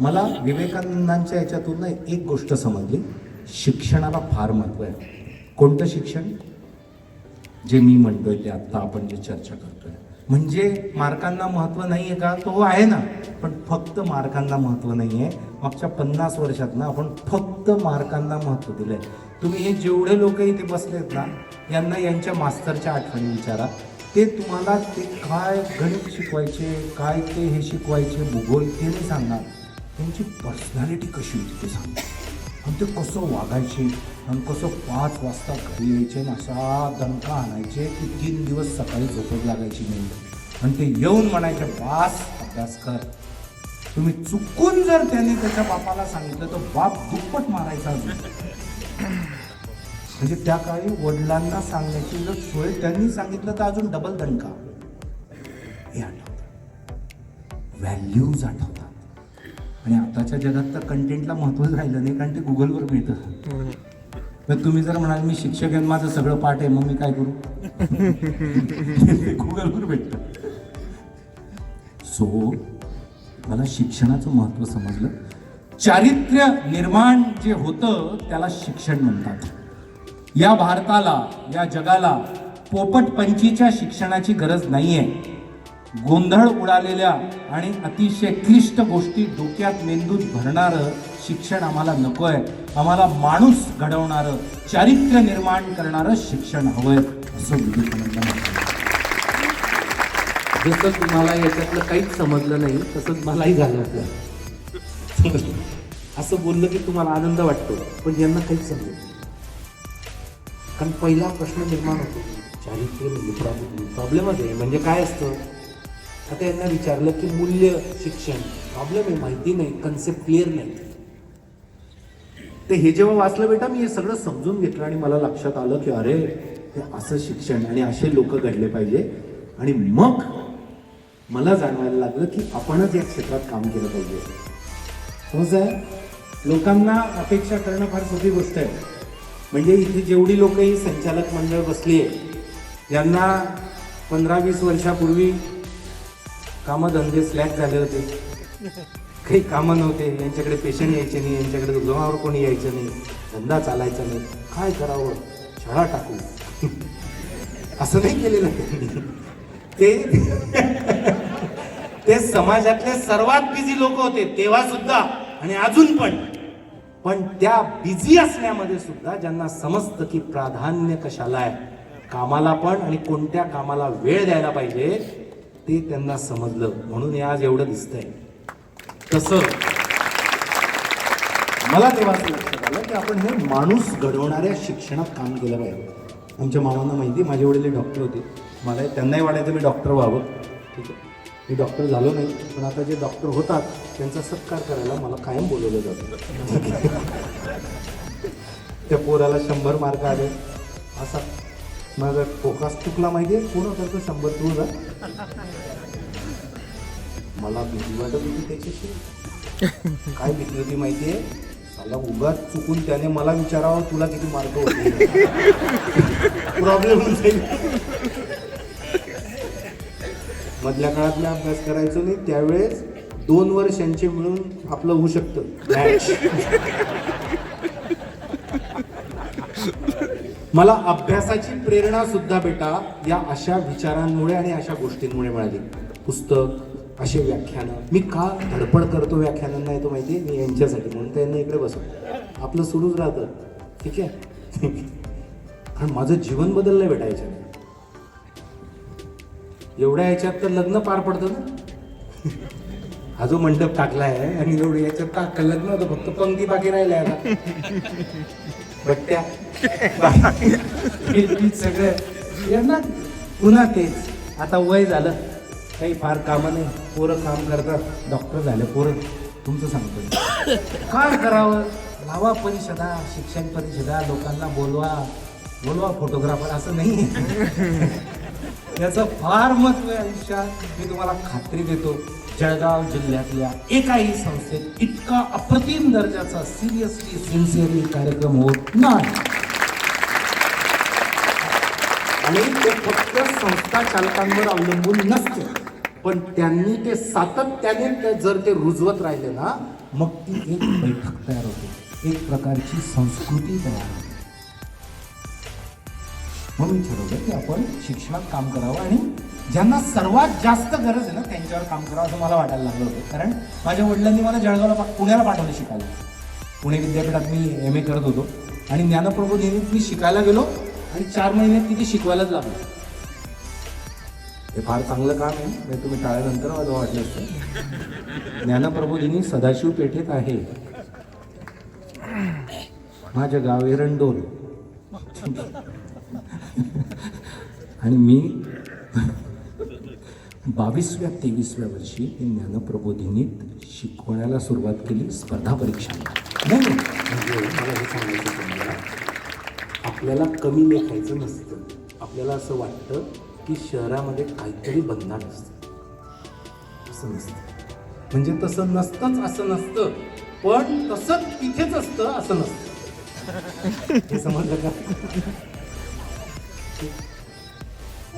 मला विवेकानंदांच्या याच्यातून एक गोष्ट समजली. शिक्षणाला फार महत्त्व आहे. कोणतं शिक्षण? जे मी म्हणतोय ते आत्ता आपण जे चर्चा करतोय. म्हणजे मार्कांना महत्त्व नाही आहे का? तो आहे ना. पण फक्त मार्कांना महत्त्व नाही आहे मागच्या पन्नास वर्षात ना आपण फक्त मार्कांना महत्त्व आहे तुम्ही हे जेवढे लोक इथे बसलेत ना यांना यांच्या मास्तरच्या आठवणी विचारा. ते तुम्हाला ते काय गणित शिकवायचे काय ते हे शिकवायचे भूगोल ते नाही सांगणार. त्यांची पर्सनॅलिटी कशी होती ते सांग. आणि ते कसं वागायचे आणि कसं पाच वाजता घरी यायचे आणि असा दणका आणायचे की तीन दिवस सकाळी झोपत लागायची नाही. आणि ते येऊन म्हणायचे बास अभ्यास कर. तुम्ही चुकून जर त्याने त्याच्या बापाला सांगितलं तर बाप दुप्पट मारायचा. अजून म्हणजे त्या काळी वडिलांना सांगण्याची जर सोय त्यांनी सांगितलं तर अजून डबल दणका. हे आठवतं. व्हॅल्यूज आठवतात. आणि आताच्या जगात तर कंटेंटला महत्त्वच राहिलं नाही कारण ते गुगलवर मिळतं. तर तुम्ही जर म्हणाल मी शिक्षक आहे माझं सगळं पाठ आहे मग मी काय करू? ते गुगलवर भेटतं. सो मला शिक्षणाचं महत्त्व समजलं. चारित्र्य निर्माण जे होतं त्याला शिक्षण म्हणतात. या भारताला या जगाला पोपटपंचीच्या शिक्षणाची गरज नाहीये. गोंधळ उडालेल्या आणि अतिशय क्लिष्ट गोष्टी डोक्यात मेंदूत भरणारं शिक्षण आम्हाला नको आहे आम्हाला माणूस घडवणारं चारित्र्य निर्माण करणारं शिक्षण हवंय असं विवेकानंद जसं तुम्हाला याच्यातलं काहीच समजलं नाही तसंच मलाही झालं असं. बोललं की तुम्हाला आनंद वाटतो पण यांना काहीच समजत नाही. कारण पहिला प्रश्न निर्माण होतो चारित्र्य म्हणजे प्रॉब्लेम प्रॉब्लेमच आहे. म्हणजे काय असतं? आता यांना विचारलं की मूल्य शिक्षण. प्रॉब्लेम आहे माहिती नाही कन्सेप्ट क्लिअर नाही. ते हे जेव्हा वाचलं बेटा मी हे सगळं समजून घेतलं आणि मला लक्षात आलं की अरे हे असं शिक्षण आणि असे लोक घडले पाहिजे. आणि मग मला जाणवायला लागलं की आपणच या क्षेत्रात काम केलं पाहिजे. हो समज आहे लोकांना अपेक्षा करणं फार सोपी गोष्ट आहे. म्हणजे इथे जेवढी लोक ही संचालक मंडळ बसली आहे यांना पंधरा वीस वर्षापूर्वी कामधंदे स्लॅक झाले होते. काही कामं नव्हते. यांच्याकडे पेशंट यायचे नाही. यांच्याकडे रुग्णावर कोणी यायचं नाही. धंदा चालायचा नाही. काय करावं? शाळा टाकू. असं नाही केलेलं त्यांनी. ते ते समाजातले सर्वात बिझी लोक होते. तेव्हा सुद्धा आणि अजून पण. पण त्या बिझी असण्यामध्ये सुद्धा ज्यांना समजतं की प्राधान्य कशाला आहे कामाला पण आणि कोणत्या कामाला वेळ द्यायला पाहिजे ते त्यांना समजलं. म्हणून हे आज एवढं दिसतंय. तसं मला तेव्हा असं लक्षात आलं की आपण हे माणूस घडवणाऱ्या शिक्षणात काम केलं पाहिजे. आमच्या मामांना माहिती माझे वडील हे डॉक्टर होते. मला त्यांनाही वाटायचं मी डॉक्टर व्हावं. ठीक आहे. मी डॉक्टर झालो नाही पण आता जे डॉक्टर होतात त्यांचा सत्कार करायला मला कायम बोलवलं जातं. त्या पोराला शंभर मार्क आले. असा माझा फोकास चुकला माहिती आहे? पूर्ण करतो शंभर तू जा. मला भीती वाटत होती त्याच्याशी. काय भीती होती माहिती आहे? मला उगाच चुकून त्याने मला विचारावं तुला किती मार्क होते? प्रॉब्लेम जाईल मधल्या काळात मी अभ्यास करायचो नाही त्यावेळेस दोन वर्षांचे मिळून आपलं होऊ शकतं. मला अभ्यासाची प्रेरणा सुद्धा बेटा या अशा विचारांमुळे आणि अशा गोष्टींमुळे मिळाली. पुस्तक असे व्याख्यानं. मी का धडपड करतो व्याख्यानांना येतो माहिती आहे? मी यांच्यासाठी. म्हणून त्यांना इकडे बसव आपलं सुरूच राहतं. ठीक आहे? कारण माझं जीवन बदललं बेटा याच्यात एवढ्या याच्यात तर लग्न पार पडतं ना? हा जो मंडप टाकला आहे आणि एवढं याच्यात टाक लग्न होतं. फक्त पंक्ती बाकी राहिल्या आता. बट्ट्या सगळं. यांना पुन्हा तेच. आता वय झालं. काही फार कामं नाही. पोरं काम करतात. डॉक्टर झालं. पोरं. तुमचं सांगतो काय करावं? लावा परिषदा शिक्षण परिषदा लोकांना बोलवा. बोलवा फोटोग्राफर असं नाही. याचं फार महत्त्व आहे आयुष्यात. मी तुम्हाला खात्री देतो. जळगाव जिल्ह्यातल्या एकाही संस्थेत इतका अप्रतिम दर्जाचा सिरियसली सिन्सिअरली कार्यक्रम होत नाही. आणि ते फक्त संस्था चालकांवर अवलंबून नसते पण त्यांनी ते सातत्याने ते जर ते रुजवत राहिले ना मग ती एक बैठक तयार होते. एक प्रकारची संस्कृती तयार होते. म्हणून ठरवलं की आपण शिक्षणात काम करावं आणि ज्यांना सर्वात जास्त गरज आहे ना त्यांच्यावर काम करावं असं मला वाटायला लागलं होतं. कारण माझ्या वडिलांनी मला जळगावला पा- पुण्याला पाठवलं शिकायला. पुणे विद्यापीठात मी एम ए करत होतो. आणि ज्ञानप्रबोधिनीत मी शिकायला गेलो आणि चार महिन्यात तिथे शिकवायलाच लागलो. हे फार चांगलं काम आहे. तुम्ही टाळ्यानंतर माझं वाटलं असतं. ज्ञानप्रबोधिनी सदाशिव पेठेत आहे. माझं गाव एरंडोल आणि मी बावीसव्या तेवीसव्या वर्षी ज्ञानप्रबोधिनीत शिकवण्याला सुरुवात केली स्पर्धा परीक्षा नाही म्हणजे मला हे सांगायचं तुम्हाला आपल्याला कमी लेखायचं नसतं. आपल्याला असं वाटतं की शहरामध्ये काहीतरी बंधन असतं. असं नसतं. म्हणजे तसं नसतंच असं नसतं पण तसंच तिथेच असतं असं नसतं. हे समजलं का?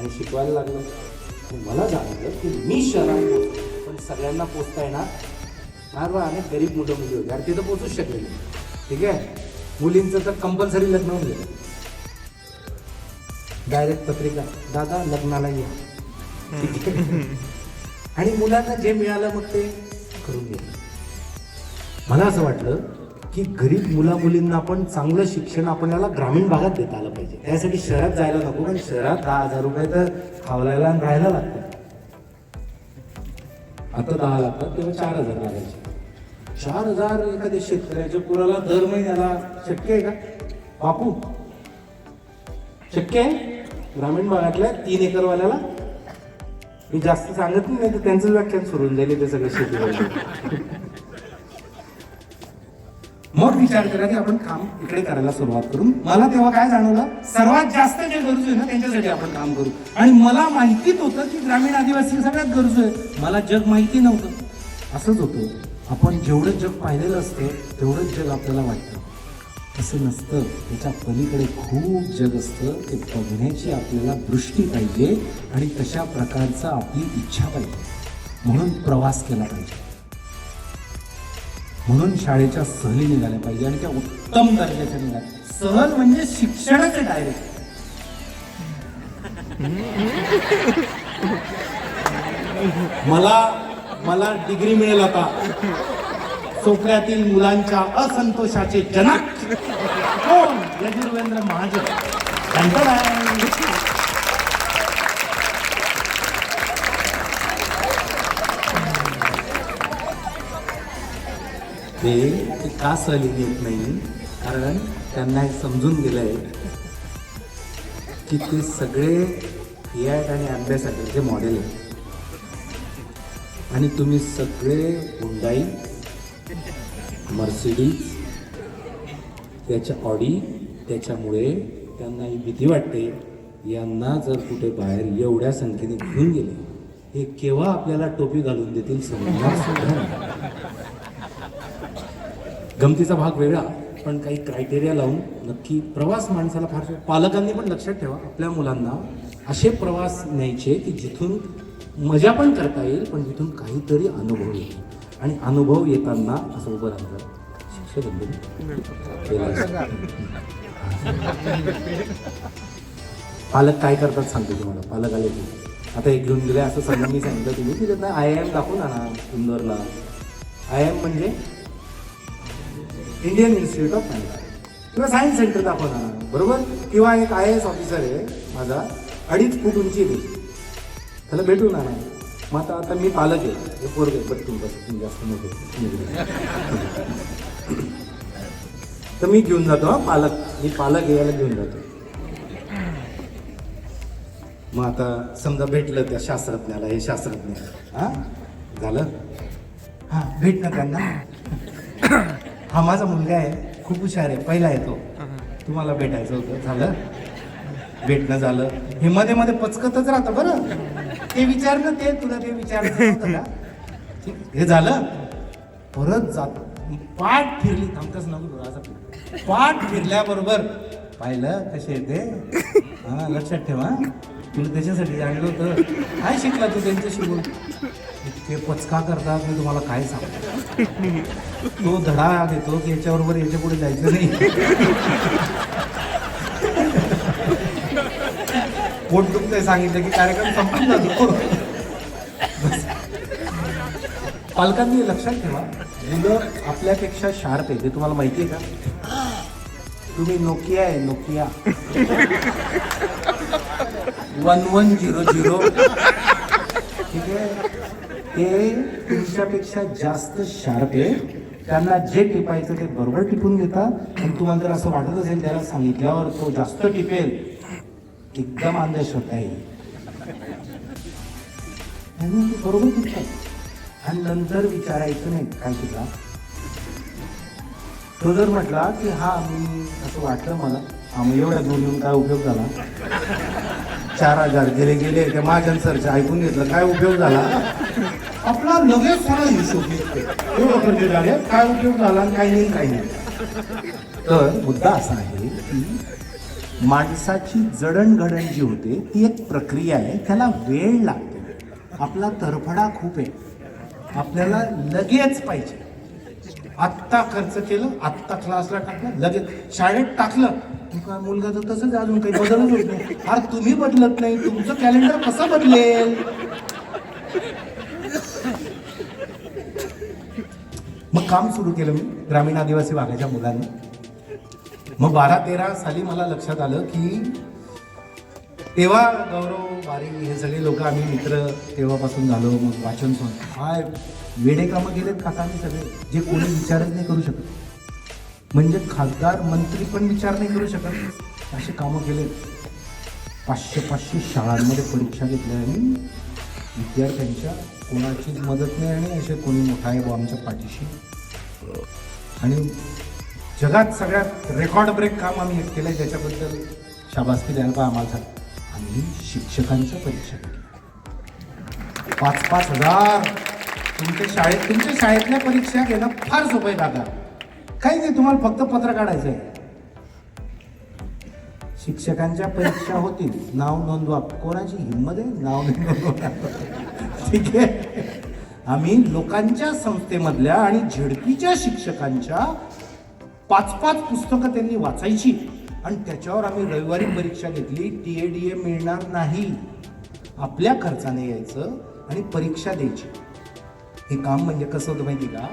आणि शिकवायला लागलं. आणि मला जाणवलं की मी शहरात पोचलो पण सगळ्यांना पोचता येणार. फार अनेक गरीब मुलं मुली होते. आणि तिथं पोचूच शकले ठीक आहे? मुलींचं तर कंपल्सरी लग्न होऊन गेलं डायरेक्ट पत्रिका. दादा लग्नाला या. आणि मुलांना जे मिळालं मग ते करून गेलं मला असं वाटलं की गरीब मुला मुलींना पण चांगलं शिक्षण आपल्याला ग्रामीण भागात देता आलं पाहिजे. त्यासाठी शहरात जायला नको कारण शहरात दहा हजार रुपये तर खावलायला आणि राहायला लागतात. आता दहा लागतात तेव्हा चार हजार लागायचे. चार हजार एखाद्या शेतकऱ्याच्या पुराला दर महिन्याला शक्य आहे का? बापू शक्य आहे? ग्रामीण भागातल्या तीन एकरवाल्याला? मी जास्त सांगत नाही तर त्यांचं व्याख्यान सुरू जाईल ते सगळं शेती विचार करा की आपण काम इकडे करायला सुरुवात करू. मला तेव्हा काय जाणवलं? सर्वात जास्त जे गरजू आहे ना त्यांच्यासाठी आपण काम करू. आणि मला माहितीच होतं की ग्रामीण आदिवासी सगळ्यात गरजू आहे. मला जग माहिती नव्हतं. असंच होतं. आपण जेवढं जग पाहिलेलं असतं तेवढंच जग आपल्याला वाटतं. असं नसतं. त्याच्या पलीकडे खूप जग असतं. ते बघण्याची आपल्याला दृष्टी पाहिजे आणि तशा प्रकारचा आपली इच्छा पाहिजे. म्हणून प्रवास केला पाहिजे. म्हणून शाळेच्या सहली निघाल्या पाहिजे आणि त्या उत्तम दर्जाच्या निघाल्या. सहल म्हणजे शिक्षणाचे डायरेक्ट मला मला डिग्री मिळेल आता. सोपऱ्यातील मुलांच्या असंतोषाचे जनक कोण? यजुर्वेंद्र महाजन. ते ते का सहली घेत नाही कारण त्यांना एक समजून आहे की ते सगळे फियाट आणि अँबॅसेडरचे मॉडेल आहेत आणि तुम्ही सगळे हुंडाई मर्सिडीज त्याच्या ऑडी त्याच्यामुळे त्यांना ही भीती वाटते यांना जर कुठे बाहेर एवढ्या संख्येने घेऊन गेले हे केव्हा आपल्याला टोपी घालून देतील समजणार सुद्धा नाही. गमतीचा भाग वेगळा पण काही क्रायटेरिया लावून नक्की प्रवास माणसाला फार पालकांनी पण लक्षात ठेवा आपल्या मुलांना असे प्रवास न्यायचे की जिथून मजा पण करता येईल पण जिथून काहीतरी अनुभव येईल. आणि अनुभव येताना असं उभं राहतं शिक्षक पालक काय करतात सांगतो तुम्हाला? पालक आले की. आता एक घेऊन गेले असं सगळ्यांनी मी सांगितलं तुम्ही की त्यांना आय एम दाखवून आणा सुंदरला. आय एम म्हणजे इंडियन इन्स्टिट्यूट ऑफ सायन्स किंवा सायन्स सेंटर दाखवणार बरोबर? किंवा एक आय एस ऑफिसर आहे माझा. अडीच फूट उंची आहे. त्याला त्याला भेटून आणा मग आता आता मी पालक आहे. हे पोरग आहे. बट तुमचं जास्त मोठे तर मी घेऊन जातो हा पालक. मी पालक आहे याला घेऊन जातो. मग आता समजा भेटलं त्या शास्त्रज्ञाला हे शास्त्रज्ञ. हा? झालं? हा भेटणं त्यांना. हा माझा मुलगा आहे. खूप हुशार आहे. पहिला येतो तुम्हाला भेटायचं होतं. झालं. भेटणं झालं. हे मध्ये मध्ये पचकतच राहतं बरं. ते विचारणं ते तुला ते ठीक. हे झालं. परत जातो पाठ फिरली. थांबतच नको असं. पाठ फिरल्याबरोबर पाहिलं कसे येते हा लक्षात ठेवा तुला त्याच्यासाठी आणलं होतं. काय शिकला तू त्यांच्याशी बोल? इतके पचका करतात मी तुम्हाला काय सांगतो तो धडा देतो की याच्याबरोबर याच्यापुढे जायचं नाही. पोट दुखतंय सांगितलं की कार्यक्रम संपून जातो? पालकांनी लक्षात ठेवा मुलं आपल्यापेक्षा शार्प आहे ते तुम्हाला माहिती आहे का? तुम्ही नोकिया आहे Nokia. One one zero zero ठीक आहे ते तुमच्यापेक्षा जास्त शार्प आहे त्यांना जे टिपायचं ते बरोबर टिपून घेतात आणि तुम्हाला जर असं वाटत असेल त्याला सांगितल्यावर तो जास्त टिपेल एकदम अंधश्रद्धा आहे बरोबर टिपतात आणि नंतर विचारायचं नाही काय तुला तो जर म्हटला की हा मी असं वाटलं मला हा मग एवढ्या दूर येऊन काय उपयोग झाला चार हजार गेले गेले. त्या महाजन सरचं ऐकून घेतलं. काय उपयोग झाला? आपला लगेच सारा हिशोब निघते म्हणजे झाले काय उपयोग झाला काही नाही काही नाही. तर मुद्दा असा आहे की माणसाची जडणघडण जी होते ती एक प्रक्रिया आहे. त्याला वेळ लागतो. आपला तरफडा खूप आहे. आपल्याला लगेच पाहिजे. आत्ता खर्च केलं आत्ता क्लासला टाकलं लगेच. शाळेत टाकलं काय मुलगा तर तसंच अजून काही बदलच होत नाही. अरे तुम्ही बदलत नाही तुमचं कॅलेंडर कसं बदलेल? मग काम सुरू केलं मी ग्रामीण आदिवासी भागाच्या मुलांनी. मग बारा तेरा साली मला लक्षात आलं की तेव्हा गौरव बारी हे सगळे लोक आम्ही मित्र तेव्हापासून झालो मग वाचन सोन काय वेडे कामं केलेत काका आम्ही सगळे जे कोणी विचारच नाही करू शकत. म्हणजे खासदार मंत्री पण विचार नाही करू शकत. असे कामं केले. पाचशे पाचशे शाळांमध्ये परीक्षा घेतल्या आणि विद्यार्थ्यांच्या कोणाचीच मदत नाही आणि असे कोणी मोठा आहे बा आमच्या पाठीशी. आणि जगात सगळ्यात रेकॉर्ड ब्रेक काम आम्ही केलं केलंय त्याच्याबद्दल शाबासकी द्यायला पा आम्हाला. आम्ही शिक्षकांच्या परीक्षा घेतल्या. पाच पाच हजार. तुमच्या शाळेत तुमच्या शाळेतल्या परीक्षा घेणं फार सोपं आहे दादा. काही नाही तुम्हाला फक्त पत्र काढायचं आहे शिक्षकांच्या परीक्षा होतील. नाव नोंदवा. कोणाची हिंमत आहे? नाव नोंदवा ठीक आहे? आम्ही लोकांच्या संस्थेमधल्या आणि झेडपीच्या शिक्षकांच्या पाच पाच पुस्तकं त्यांनी वाचायची. आणि त्याच्यावर आम्ही रविवारी परीक्षा घेतली. टी ए डी ए मिळणार नाही. आपल्या खर्चाने यायचं आणि परीक्षा द्यायची. हे काम म्हणजे कसं होतं माहिती का?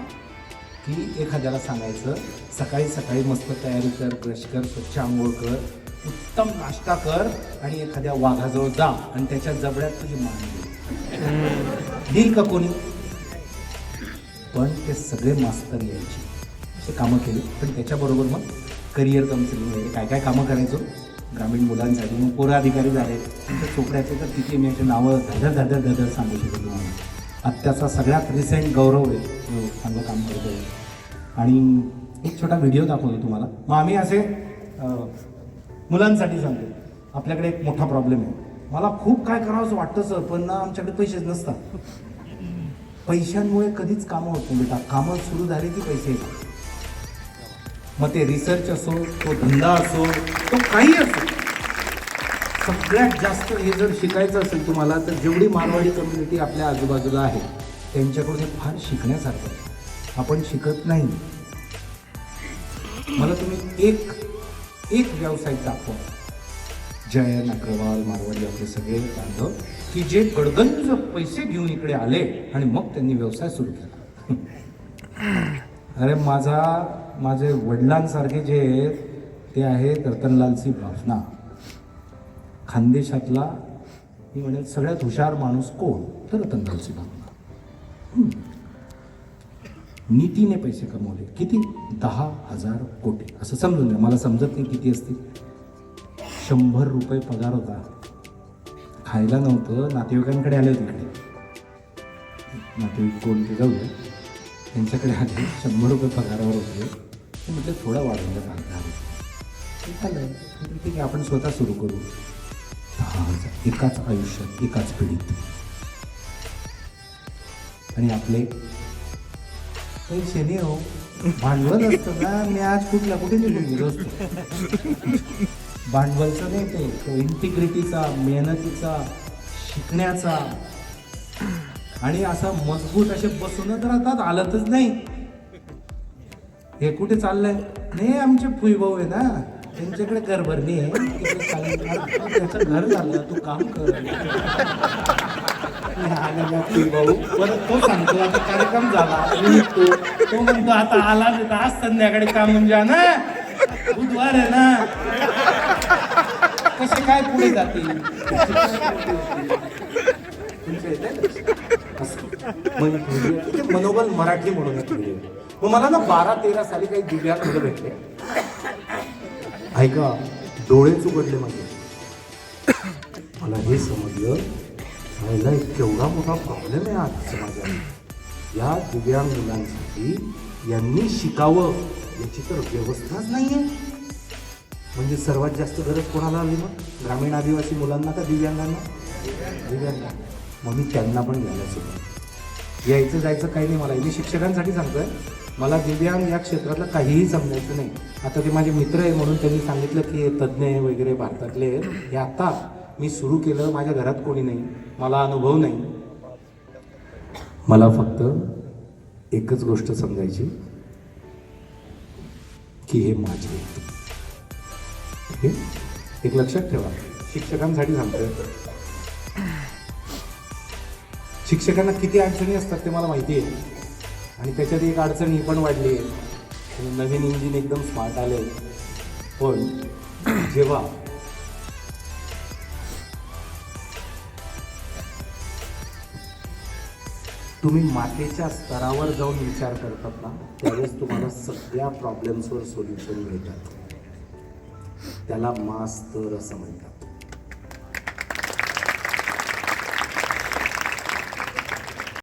की एखाद्याला सांगायचं सकाळी सकाळी मस्त तयारी कर ब्रश कर स्वच्छ आंघोळ कर उत्तम नाश्ता कर आणि एखाद्या वाघाजवळ जा आणि त्याच्या जबड्यात तुझी मान देईल का कोणी? पण ते सगळे मास्तर यायचे. असे कामं केली. पण त्याच्याबरोबर मग करिअर काउन्सिलिंग वगैरे काय काय कामं करायचो? ग्रामीण मुलांसाठी मग पोरं अधिकारी झाले. तुमच्या चोपड्याचे तर तिथे मी याचे नावं धडर धडर धडर सांगू शकतो तुम्हाला. आत्ताचा सगळ्यात रिसेंट गौरव आहे. जो चांगलं काम करतो आहे आणि एक छोटा व्हिडिओ दाखवतो तुम्हाला. मग आम्ही असे मुलांसाठी सांगतो. आपल्याकडे एक मोठा प्रॉब्लेम आहे. मला खूप काय करावंसं वाटतं सर पण ना आमच्याकडे पैसेच नसतात. पैशांमुळे कधीच कामं होत नाही बेटा. कामं सुरू झाली की पैसे येतात. मग ते रिसर्च असो तो धंदा असो तो काही असो सगळ्यात जास्त हे जर शिकायचं असेल तुम्हाला तर जेवढी मारवाडी कम्युनिटी आपल्या आजूबाजूला आहे त्यांच्याकडून हे फार शिकण्यासारखं आपण शिकत नाही. मला तुम्ही एक एक व्यावसायिक दाखवा. जयन अग्रवाल मारवाडी आपले सगळे बांधव की जे गडगंज पैसे घेऊन इकडे आले आणि मग त्यांनी व्यवसाय सुरू केला. अरे माझा माझे वडिलांसारखे जे आहेत ते आहेत रतनलालसी भावना. खानदेशातला मी म्हणेल सगळ्यात हुशार माणूस कोण? तर रतनलालसिंह भावना नीतीने पैसे कमवले. किती? दहा हजार कोटी. असं समजून द्या मला समजत नाही किती असतील. शंभर रुपये पगार होता. खायला नव्हतं. नातेवाईकांकडे आले तिकडे नातेवाईक कोण ते जाऊ त्यांच्याकडे आले. शंभर रुपये पगारावर होते. ते म्हटलं थोडं वाढवलं द्या पगार झालं ठीक आहे. आपण स्वतः सुरू करू. दहा एकाच आयुष्यात एकाच पिढीत. आणि आपले पैसे नाही हो. भांडवल असतं ना मी आज कुठल्या कुठे निघून गेलो असतो. भांडवलचं नाही ते तो इंटिग्रिटीचा मेहनतीचा शिकण्याचा. आणि असा मजबूत असे बसूनच राहतात आलतच नाही. हे कुठे चाललंय? नाही आमचे फुईभाऊ आहे ना. त्यांच्याकडे घर भरली आहे. त्याचं घर झालं तू काम कर. आलेला परत तो सांगतो आता कार्यक्रम झाला. निघतो. तो म्हणतो आता आला नाही तर आज संध्याकाळी काम म्हणजे ना. बुधवार आहे ना. कसे काय पुढे जातील? मनोबल मराठी म्हणून मग मला ना बारा तेरा साली काही दिव्यांग भेटले. ऐका डोळेच उघडले माझे. मला हे समजलं व्हायला एक केवढा मोठा प्रॉब्लेम आहे आज समाजात. या दिव्यांग मुलांसाठी यांनी शिकावं याची तर व्यवस्थाच नाही आहे म्हणजे सर्वात जास्त गरज कोणाला आली मग? ग्रामीण आदिवासी मुलांना का दिव्यांगांना? दिव्यांगा मग मी त्यांना पण घ्यायला सुरू यायचं जायचं काही नाही मला. मी शिक्षकांसाठी सांगतोय मला दिव्यांग या क्षेत्रातलं काहीही समजायचं नाही. आता ते माझे मित्र आहे म्हणून त्यांनी सांगितलं की हे तज्ज्ञ आहे वगैरे भारतातले आहेत. हे आता मी सुरू केलं माझ्या घरात कोणी नाही. मला अनुभव नाही. मला फक्त एकच गोष्ट समजायची की हे माझे हे एक लक्षात ठेवा. शिक्षकांसाठी सांगतोय. शिक्षकांना किती अडचणी असतात ते मला माहिती आहे. आणि त्याच्यात एक अडचण ही पण वाढली आहे. नवीन इंजिन एकदम स्मार्ट आले पण जेव्हा तुम्ही मातेच्या स्तरावर जाऊन विचार करतात ना त्यावेळेस तुम्हाला सगळ्या प्रॉब्लेम्सवर सोल्युशन मिळतात. त्याला मास्तर असं म्हणतात.